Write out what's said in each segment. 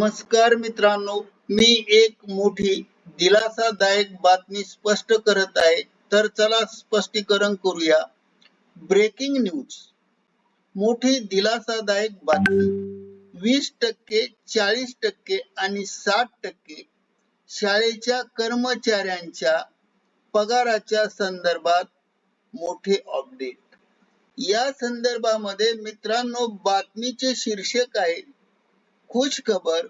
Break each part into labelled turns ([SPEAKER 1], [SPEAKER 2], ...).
[SPEAKER 1] नमस्कार मित्रांनो मी एक मोठी दिलासादायक बातमी स्पष्ट करत आहे. तर चला स्पष्टीकरण करूया. Breaking news. मोठी दिलासादायक बातमी. वीस टक्के चाळीस टक्के आणि साठ टक्के शाळेच्या कर्मचाऱ्यांच्या पगाराच्या संदर्भात मोठे अपडेट या संदर्भामध्ये मित्रांनो बातमीचे शीर्षक आहे खुश खबर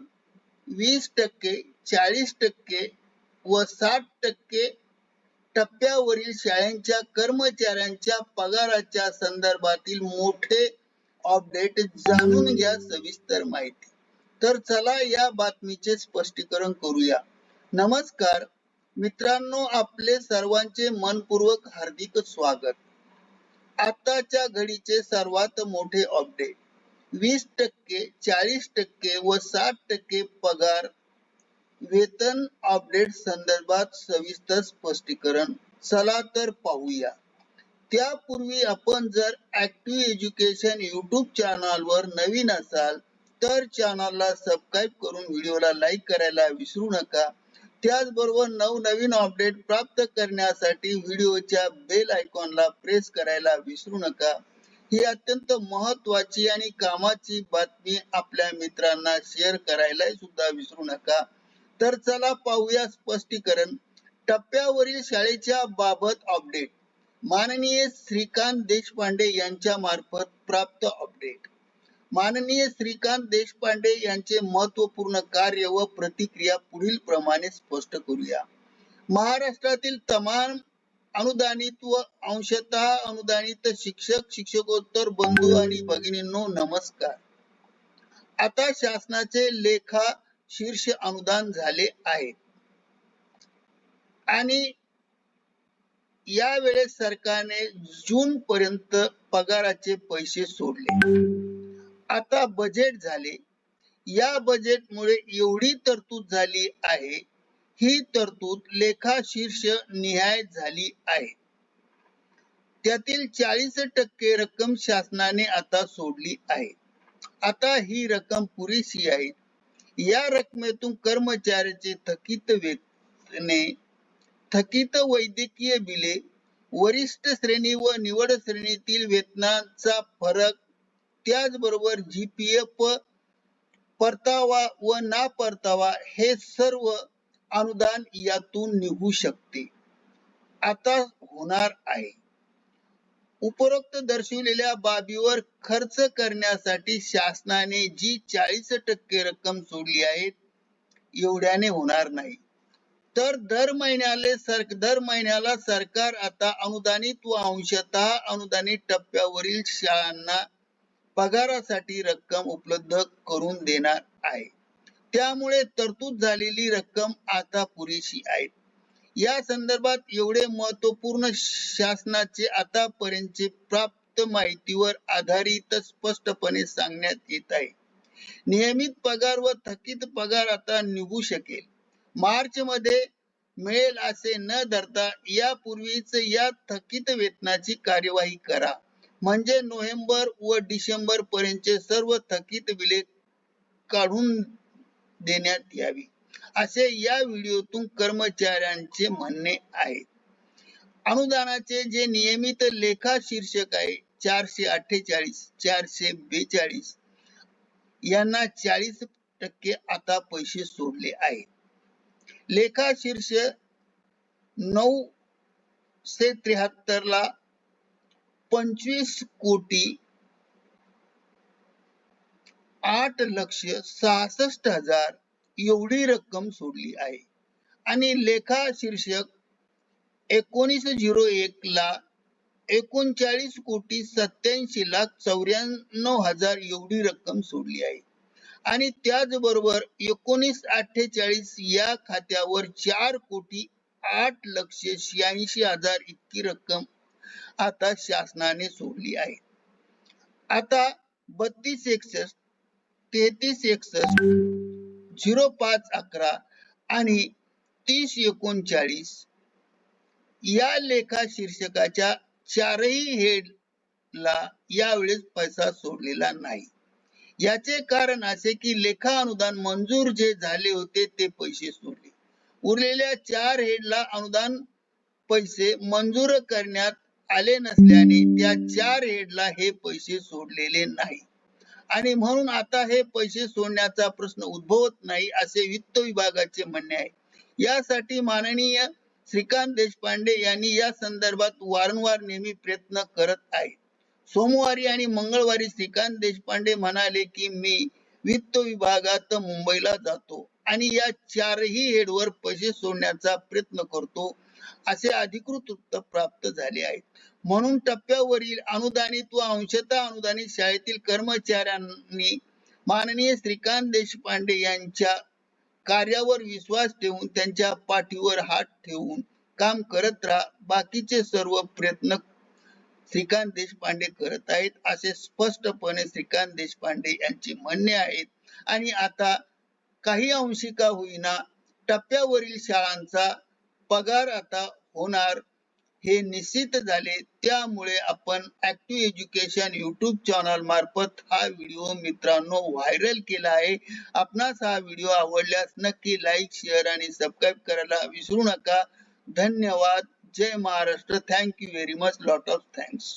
[SPEAKER 1] वीस टक्के चाळीस टक्के व साठ टक्के टप्प्यावरील शाळांच्या कर्मचाऱ्यांच्या पगाराच्या संदर्भातील मोठे अपडेट जाणून घ्या सविस्तर माहिती. तर चला या बातमीचे स्पष्टीकरण करूया. नमस्कार. मित्रांनो आपले सर्वांचे मनपूर्वक हार्दिक स्वागत. आताच्या घडीचे सर्वात मोठे अपडेट. वीस टक्के चाळीस टक्के व साठ टक्के पगार. वेतन अपडेट संदर्भात सविस्तर स्पष्टीकरण. चला तर पाहूया. त्यापूर्वी आपण जर ऍक्टिव्ह एज्युकेशन युट्यूब चॅनलवर नवीन असाल तर चॅनलला सबस्क्राईब करून व्हिडिओला लाईक करायला विसरू नका. त्याचबरोबर नवनवीन अपडेट प्राप्त करण्यासाठी व्हिडिओच्या बेल आयकॉनला प्रेस करायला विसरू नका. ही अत्यंत महत्वाची आणि कामाची बातमी आपल्या मित्रांना शेअर करायला सुद्धा विसरू नका. तर चला पाहूया स्पष्टीकरण. टप्प्यावरील शाळेच्या बाबत अपडेट माननीय श्रीकांत देशपांडे यांच्या मार्फत प्राप्त अपडेट माननीय श्रीकांत देशपांडे यांचे महत्त्वपूर्ण कार्य व प्रतिक्रिया पुढील प्रमाणे स्पष्ट करूया. महाराष्ट्रातील तमाम अनुदानित व अंशतः अनुदानित शिक्षक शिक्षकोत्तर बंधू आणि भगिनींनो नमस्कार. आता शासनाचे लेखा शीर्ष अनुदान झाले आहे. आणि यावेळेस सरकारने जून पर्यंत पगाराचे पैसे सोडले. आता बजेट झाले. या बजेटमुळे एवढी तरतूद झाली आहे ही तरतूद लेखा शीर्ष निहाय झाली आहे. त्यातील चाळीस टक्के रक्कम शासनाने आता सोडली आहे. आता ही रक्कम पुरेशी आहे. या रकमेतून कर्मचाऱ्याचे थकीत वेतने थकीत वैद्यकीय बिले वरिष्ठ श्रेणी व निवड श्रेणीतील वेतनाचा फरक त्याचबरोबर जीपीएफ परतावा व ना परतावा हे सर्व अनुदान यातून निघू शकते. आता होणार आहे. उपरोक्त दर्शविलेल्या बाबीवर खर्च करण्यासाठी शासनाने जी चाळीस टक्के रक्कम सोडली आहे एवढ्याने होणार नाही. तर दर महिन्याले सर दर महिन्याला सरकार आता अनुदानित व अंशतः अनुदानित टप्प्यावरील शाळांना पगारासाठी रक्कम उपलब्ध करून देणार आहे. त्यामुळे तरतूद झालेली रक्कम आता पुरेशी आहे. या संदर्भात एवढे महत्त्वपूर्ण शासनाचे आतापर्यंतचे प्राप्त माहितीवर आधारित स्पष्टपणे सांगण्यात येत आहे. नियमित पगार व थकीत पगार आता निघू शकेल. मार्च मध्ये मिळेल असे न धरता यापूर्वीच या थकीत वेतनाची कार्यवाही करा. म्हणजे नोव्हेंबर व डिसेंबर पर्यंतचे सर्व थकीत बिले काढून देण्यात यावी. असे या व्हिडिओतून कर्मचाऱ्यांचे म्हणणे आहे. अनुदानाचे जे नियमित लेखा शीर्षक आहे चारशे अठ्ठेचाळीस चारशे बेचाळीस यांना चाळीस टक्के आता पैसे सोडले आहे लेखा शीर्ष नऊ से त्र्याहत्तर ला पंचवीस कोटी आठ लक्ष सहासष्ट हजार एवढी रक्कम सोडली आहे. आणि लेखा शीर्षक एकोणीस झिरो एक ला एकोणचाळीस कोटी सत्याऐंशी लाख चौऱ्याण्णव हजार एवढी रक्कम सोडली आहे. आणि त्याचबरोबर एकोणीस अठ्ठेचाळीस या खात्यावर चार कोटी आठ लक्ष शहाऐंशी हजार इतकी रक्कम आता शासनाने सोडली आहे. आता बत्तीस एकसष्ट तेहतीस एकसष्ट झिरो पाच अकरा आणि तीस एकोणचाळीस या लेखा शीर्षकाच्या चारही हेडला यावेळेस पैसा सोडलेला नाही. याचे कारण असे की लेखा अनुदान मंजूर जे झाले होते ते पैसे सोडले. उरलेल्या चार हेडला अनुदान पैसे मंजूर करण्यात आले नसल्याने त्या चार हेडला हे पैसे सोडलेले नाही. आणि म्हणून आता हे पैसे सोडण्याचा प्रश्न उद्भवत नाही असे वित्त विभागाचे म्हणणे आहे. यासाठी माननीय श्रीकांत देशपांडे यांनी या संदर्भात वारंवार नेहमी प्रयत्न करत आहेत. सोमवारी आणि मंगळवारी श्रीकांत देशपांडे म्हणाले की मी वित्त विभागात मुंबईला जातो आणि या चारही हेडवर पैसे सोडण्याचा प्रयत्न करतो असे अधिकृत वृत्त प्राप्त झाले आहेत. म्हणून टप्प्यावरील अनुदानित व अंशतः अनुदानित शाळेतील कर्मचाऱ्यांनी माननीय श्रीकांत देशपांडे यांच्या कार्यावर विश्वास ठेवून त्यांच्या पाठीवर हात ठेवून काम करत राहा. बाकीचे सर्व प्रयत्न श्रीकांत देशपांडे करत आहेत असे स्पष्टपणे श्रीकांत देशपांडे यांचे म्हणणे आहेत. आणि आता काही अंशी का होईना टप्प्यावरील शाळांचा पगार आता होणार हे निश्चित झाले. त्यामुळे आपण ऍक्टिव्ह एज्युकेशन युट्यूब चॅनल मार्फत हा व्हिडिओ मित्रांनो व्हायरल केला आहे. आपणास हा व्हिडिओ आवडल्यास नक्की लाईक शेअर आणि सबस्क्राईब करायला विसरू नका. धन्यवाद. जय Maharashtra. Thank you very much lot of thanks